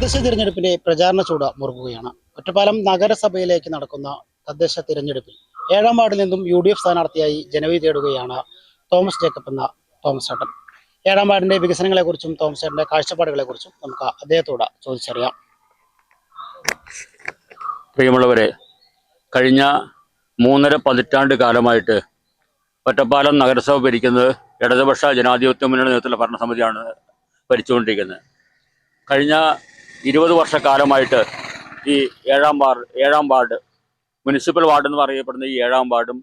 തദ്ദേശ തിരഞ്ഞെടുപ്പിന്റെ പ്രചാരണ ചൂട് മുറുകുകയാണ് ഒറ്റപ്പാലം നഗരസഭയിലേക്ക് നടക്കുന്ന തദ്ദേശ തിരഞ്ഞെടുപ്പിൽ ഏഴാം വാർഡിൽ നിന്നും യു ഡി എഫ് സ്ഥാനാർത്ഥിയായി ജനവിധി തേടുകയാണ് തോമസ് ജേക്കബ് എന്ന തോമസ് ചേട്ടൻ. ഏഴാം വാർഡിന്റെ വികസനങ്ങളെക്കുറിച്ചും തോമസ് ചേട്ടന്റെ കാഴ്ചപ്പാടുകളെക്കുറിച്ചും നമുക്ക് അദ്ദേഹത്തോട് ചോദിച്ചറിയാം. പ്രിയമുള്ളവരെ കഴിഞ്ഞ മൂന്നര പതിറ്റാണ്ട് കാലമായിട്ട് ഒറ്റപ്പാലം നഗരസഭ ഭരിക്കുന്നത് ഇടതുപക്ഷ ജനാധിപത്യ മുന്നണി നേതൃത്വത്തിലുള്ള ഭരണസമിതിയാണ് ഭരിച്ചുകൊണ്ടിരിക്കുന്നത്. കഴിഞ്ഞ ഇരുപത് വർഷക്കാലമായിട്ട് ഈ ഏഴാം വാർഡ് ഏഴാം വാർഡ് മുനിസിപ്പൽ വാർഡ് എന്ന് പറയപ്പെടുന്ന ഈ ഏഴാം വാർഡും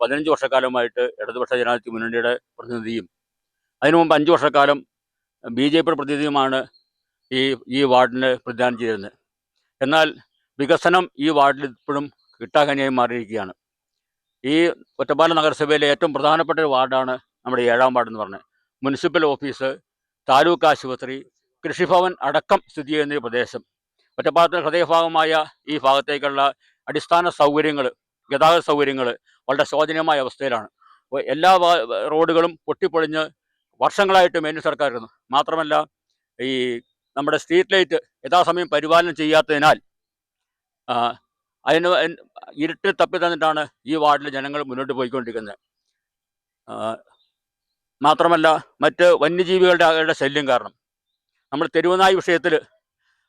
പതിനഞ്ച് വർഷക്കാലമായിട്ട് ഇടതുപക്ഷ ജനാധിപത്യ മുന്നണിയുടെ പ്രതിനിധിയും. അതിനു മുമ്പ് അഞ്ച് വർഷക്കാലം ബി ജെ പിയുടെ പ്രതിനിധിയുമാണ് ഈ ഈ വാർഡിന് പ്രതിദാനം ചെയ്തിരുന്നത്. എന്നാൽ വികസനം ഈ വാർഡിൽ ഇപ്പോഴും കിട്ടാക്കനിയായി മാറിയിരിക്കുകയാണ്. ഈ ഒറ്റപ്പാലം നഗരസഭയിലെ ഏറ്റവും പ്രധാനപ്പെട്ട ഒരു വാർഡാണ് നമ്മുടെ ഏഴാം വാർഡ് എന്ന് പറഞ്ഞത്. മുനിസിപ്പൽ ഓഫീസ് താലൂക്ക് ആശുപത്രി കൃഷിഭവൻ അടക്കം സ്ഥിതി ചെയ്യുന്ന ഈ പ്രദേശം. ഒറ്റപ്പാലത്തിന്റെ ഹൃദയഭാഗമായ ഈ ഭാഗത്തേക്കുള്ള അടിസ്ഥാന സൗകര്യങ്ങൾ ഗതാഗത സൗകര്യങ്ങൾ വളരെ ശോചനീയമായ അവസ്ഥയിലാണ്. എല്ലാ റോഡുകളും പൊട്ടിപ്പൊളിഞ്ഞ് വർഷങ്ങളായിട്ട് മേനു സർക്കാരിന് മാത്രമല്ല ഈ നമ്മുടെ സ്ട്രീറ്റ് ലൈറ്റ് യഥാസമയം പരിപാലനം ചെയ്യാത്തതിനാൽ അതിന് ഇരുട്ടിൽ തപ്പി തന്നിട്ടാണ് ഈ വാർഡിലെ ജനങ്ങൾ മുന്നോട്ട് പോയിക്കൊണ്ടിരിക്കുന്നത്. മാത്രമല്ല മറ്റ് വന്യജീവികളുടെ ശല്യം കാരണം നമ്മൾ തെരുവനായി വിഷയത്തിൽ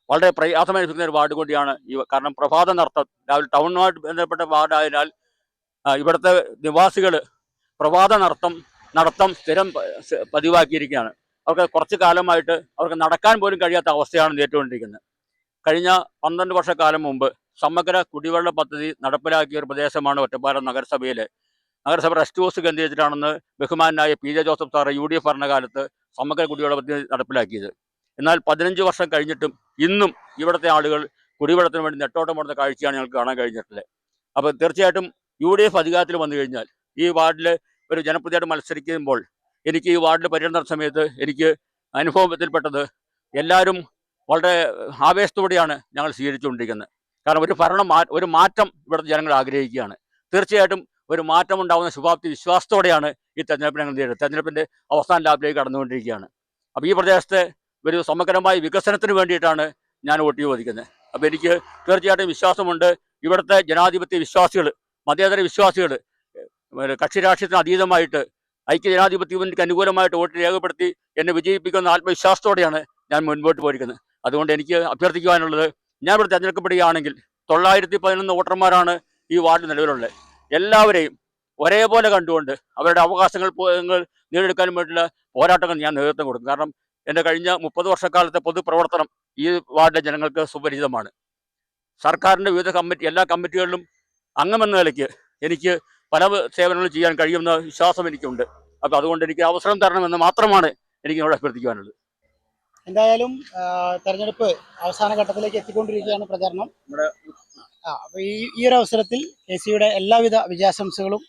വളരെ പ്രയാസമനുഭവിക്കുന്ന ഒരു വാർഡ് കൂടിയാണ് ഈ കാരണം പ്രഭാത നർത്തം രാവിലെ ടൗണുമായിട്ട് ബന്ധപ്പെട്ട വാർഡായതിനാൽ ഇവിടുത്തെ നിവാസികൾ പ്രഭാത നർത്തം നടത്തം സ്ഥിരം പതിവാക്കിയിരിക്കുകയാണ്. അവർക്ക് കുറച്ച് കാലമായിട്ട് അവർക്ക് നടക്കാൻ പോലും കഴിയാത്ത അവസ്ഥയാണ് നേരിട്ടുകൊണ്ടിരിക്കുന്നത് കഴിഞ്ഞ പന്ത്രണ്ട് വർഷക്കാലം മുമ്പ് സമഗ്ര കുടിവെള്ള പദ്ധതി നടപ്പിലാക്കിയ ഒരു പ്രദേശമാണ് ഒറ്റപ്പാലം നഗരസഭയിൽ നഗരസഭ റെസ്റ്റ് ഹൗസ് കേന്ദ്രീകരിച്ചിട്ടാണെന്ന് ബഹുമാനായ P J Joseph sir U D F ഭരണകാലത്ത് സമഗ്ര കുടിവെള്ള പദ്ധതി നടപ്പിലാക്കിയത്. എന്നാൽ പതിനഞ്ച് വർഷം കഴിഞ്ഞിട്ടും ഇന്നും ഇവിടുത്തെ ആളുകൾ കുടിവെള്ളത്തിന് വേണ്ടി നെട്ടോട്ടം ഓടുന്ന കാഴ്ചയാണ് ഞങ്ങൾക്ക് കാണാൻ കഴിഞ്ഞിട്ടുള്ളത്. അപ്പോൾ തീർച്ചയായിട്ടും യു ഡി എഫ് അധികാരത്തിൽ വന്നു കഴിഞ്ഞാൽ ഈ വാർഡിൽ ഒരു ജനപ്രതിയായിട്ട് മത്സരിക്കുമ്പോൾ എനിക്ക് ഈ വാർഡിൽ പര്യടന സമയത്ത് എനിക്ക് അനുഭവത്തിൽപ്പെട്ടത് എല്ലാവരും വളരെ ആവേശത്തോടെയാണ് ഞങ്ങൾ സ്വീകരിച്ചുകൊണ്ടിരിക്കുന്നത്. കാരണം ഒരു ഭരണം ഒരു മാറ്റം ഇവിടുത്തെ ജനങ്ങൾ ആഗ്രഹിക്കുകയാണ്. തീർച്ചയായിട്ടും ഒരു മാറ്റം ഉണ്ടാകുന്ന ശുഭാപ്തി വിശ്വാസത്തോടെയാണ് ഈ തെരഞ്ഞെടുപ്പ് ഞങ്ങൾ നേരിടുന്നത്. തെരഞ്ഞെടുപ്പിന്റെ അവസാന ലാബിലേക്ക് കടന്നുകൊണ്ടിരിക്കുകയാണ്. അപ്പോൾ ഈ പ്രദേശത്തെ ഒരു സമഗ്രമായ വികസനത്തിന് വേണ്ടിയിട്ടാണ് ഞാൻ വോട്ട് ചോദിക്കുന്നത്. അപ്പോൾ എനിക്ക് തീർച്ചയായിട്ടും വിശ്വാസമുണ്ട്. ഇവിടുത്തെ ജനാധിപത്യ വിശ്വാസികൾ മതേതര വിശ്വാസികൾ കക്ഷി രാഷ്ട്രീയത്തിന് അതീതമായിട്ട് ഐക്യ ജനാധിപത്യ മുന്നണിക്ക് അനുകൂലമായിട്ട് വോട്ട് രേഖപ്പെടുത്തി എന്നെ വിജയിപ്പിക്കുന്ന ആത്മവിശ്വാസത്തോടെയാണ് ഞാൻ മുൻപോട്ട് പോയിരിക്കുന്നത്. അതുകൊണ്ട് എനിക്ക് അഭ്യർത്ഥിക്കുവാനുള്ളത് ഞാൻ ഇവിടെ തിരഞ്ഞെടുക്കപ്പെടുകയാണെങ്കിൽ തൊള്ളായിരത്തി പതിനൊന്ന് വോട്ടർമാരാണ് ഈ വാർഡ് നിലവിലുള്ളത്. എല്ലാവരെയും ഒരേപോലെ കണ്ടുകൊണ്ട് അവരുടെ അവകാശങ്ങൾ നേടിയെടുക്കാനും വേണ്ടിയുള്ള പോരാട്ടങ്ങൾ ഞാൻ നേതൃത്വം കൊടുക്കും. കാരണം എന്റെ കഴിഞ്ഞ മുപ്പത് വർഷക്കാലത്തെ പൊതുപ്രവർത്തനം ഈ വാർഡിലെ ജനങ്ങൾക്ക് സുപരിചിതമാണ്. സർക്കാരിന്റെ വിവിധ കമ്മിറ്റി എല്ലാ കമ്മിറ്റികളിലും അംഗമെന്ന നിലയ്ക്ക് എനിക്ക് പല സേവനങ്ങളും ചെയ്യാൻ കഴിയുമെന്ന വിശ്വാസം എനിക്കുണ്ട്. അപ്പോൾ അതുകൊണ്ട് എനിക്ക് അവസരം തരണമെന്ന് മാത്രമാണ് എനിക്ക് ഇവിടെ അഭ്യർത്ഥിക്കുവാനുള്ളത് എന്തായാലും തെരഞ്ഞെടുപ്പ് അവസാന ഘട്ടത്തിലേക്ക് എത്തിക്കൊണ്ടിരിക്കുകയാണ് പ്രചാരണം. നമ്മുടെ ആ, അപ്പൊ ഈ ഈ ഒരു അവസരത്തിൽ കെ സിയുടെ എല്ലാവിധ വിജയാശംസകളും